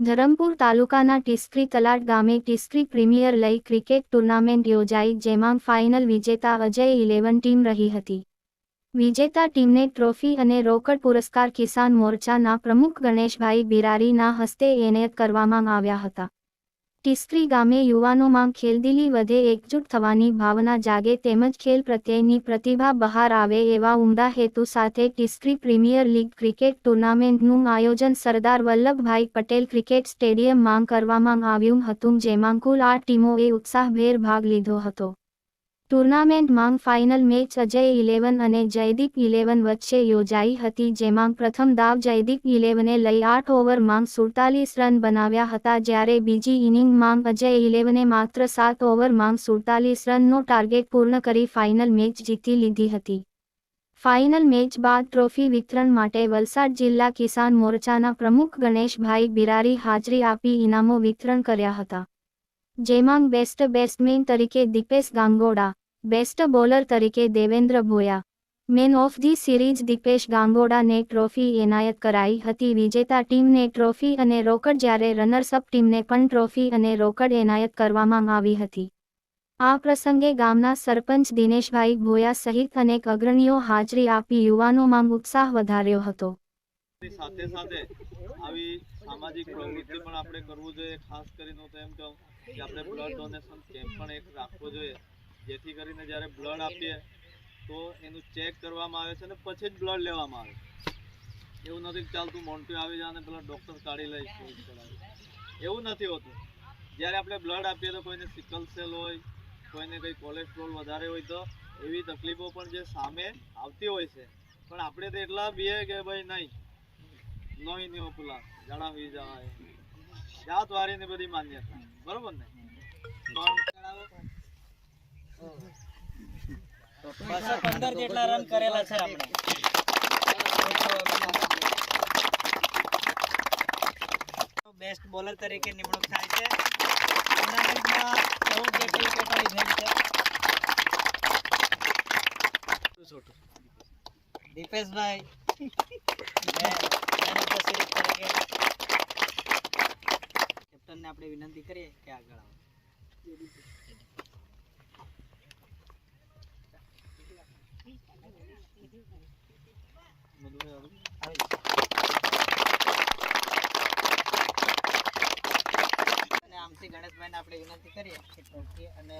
ધરમપુર તાલુકાના ટિસ્ક્રી તલાટ ગામે Tiskri premier league cricket tournament યોજાઈ, જેમાં ફાઇનલ વિજેતા અજય ઇલેવન ટીમ રહી હતી. વિજેતા ટીમને ટ્રોફી અને રોકડ પુરસ્કાર કિસાન મોરચાના પ્રમુખ ગણેશભાઈ બિરારીના હસ્તે એનાયત કરવામાં આવ્યા હતા. ટીસ્કરી ગામે યુવાનોમાં ખેલદિલી વધે એકજૂટ થવાની ભાવના જાગે તેમજ ખેલ પ્રત્યેની પ્રતિભા બહાર આવે એવા ઉમદા હેતુ સાથે ટિસ્ક્રી પ્રીમિયર લીગ ક્રિકેટ ટુર્નામેન્ટનું આયોજન સરદાર વલ્લભભાઈ પટેલ ક્રિકેટ સ્ટેડિયમમાં કરવામાં આવ્યું હતું, જેમાં કુલ આઠ ટીમોએ ઉત્સાહભેર ભાગ લીધો હતો. ટુર્નામેન્ટમાં ફાઇનલ મેચ અજય ઇલેવન અને જયદીપ ઇલેવન વચ્ચે યોજાઈ હતી, જેમાં પ્રથમ દાવ જયદીપ ઇલેવને લઈ આઠ ઓવરમાં સુડતાલીસ રન બનાવ્યા હતા, જ્યારે બીજી ઇનિંગમાં અજય ઇલેવને માત્ર સાત ઓવરમાં સુડતાલીસ રનનો ટાર્ગેટ પૂર્ણ કરી ફાઇનલ મેચ જીતી લીધી હતી. ફાઇનલ મેચ બાદ ટ્રોફી વિતરણ માટે વલસાડ જિલ્લા કિસાન મોરચાના પ્રમુખ ગણેશભાઈ બિરારી હાજરી આપી ઇનામો વિતરણ કર્યા હતા. જેમાં બેસ્ટ બેટ્સમેન તરીકે દીપેશ ગાંગોડા, બેસ્ટ બોલર તરીકે Devendra Bhoya. Man of the series Dipesh ગાંગોડાને trophy એનાયત કરાઈ હતી. વિજેતા ટીમને ટ્રોફી અને રોકડ જ્યારે રનર્સઅપ ટીમને પણ ટ્રોફી અને રોકડ એનાયત કરવામાં આવી હતી. આ પ્રસંગે ગામના સરપંચ દિનેશભાઈ ભોયા સહિત અનેક અગ્રણીઓ હાજરી આપી યુવાનોમાં ઉત્સાહ વધાર્યો હતો. સાથે સાથે આવી સામાજિક પ્રવૃત્તિ પણ આપણે કરવું જોઈએ, ખાસ કરીને હું તો એમ કહું કે આપણે બ્લડ ડોનેશન કેમ્પ પણ એક રાખવો જોઈએ. જેથી કરીને જ્યારે બ્લડ આપીએ, તો એનું ચેક કરવામાં આવે છે અને પછી જ બ્લડ લેવામાં આવે એવું નથી ચાલતું મોન્ટી આવી જાય અને પેલા ડૉક્ટર કાઢી લઈ એવું નથી હોતું. જ્યારે આપણે બ્લડ આપીએ તો કોઈને સિકલ સેલ હોય, કોઈને કંઈ કોલેસ્ટ્રોલ વધારે હોય તો એવી તકલીફો પણ જે સામે આવતી હોય છે. પણ આપણે તો એટલા બીએ કે ભાઈ નહીં. નહીં નહીં પેલા જણાવી જવાય. જાત વારીની બધી માન્યતા. બરોબર ને? બસો પંદર જેટલા રન કરેલા છે આપણે. બેસ્ટ બોલર તરીકે નિમણૂક થાય છે. ટુર્નામેન્ટમાં ચૌદ જેટલી છે. દીપેશભાઈ. આપણે વિનંતી કરીએ કે આગળ આવો. આમથી ગણેશભાઈને આપણે વિનંતી કરીએ કે અને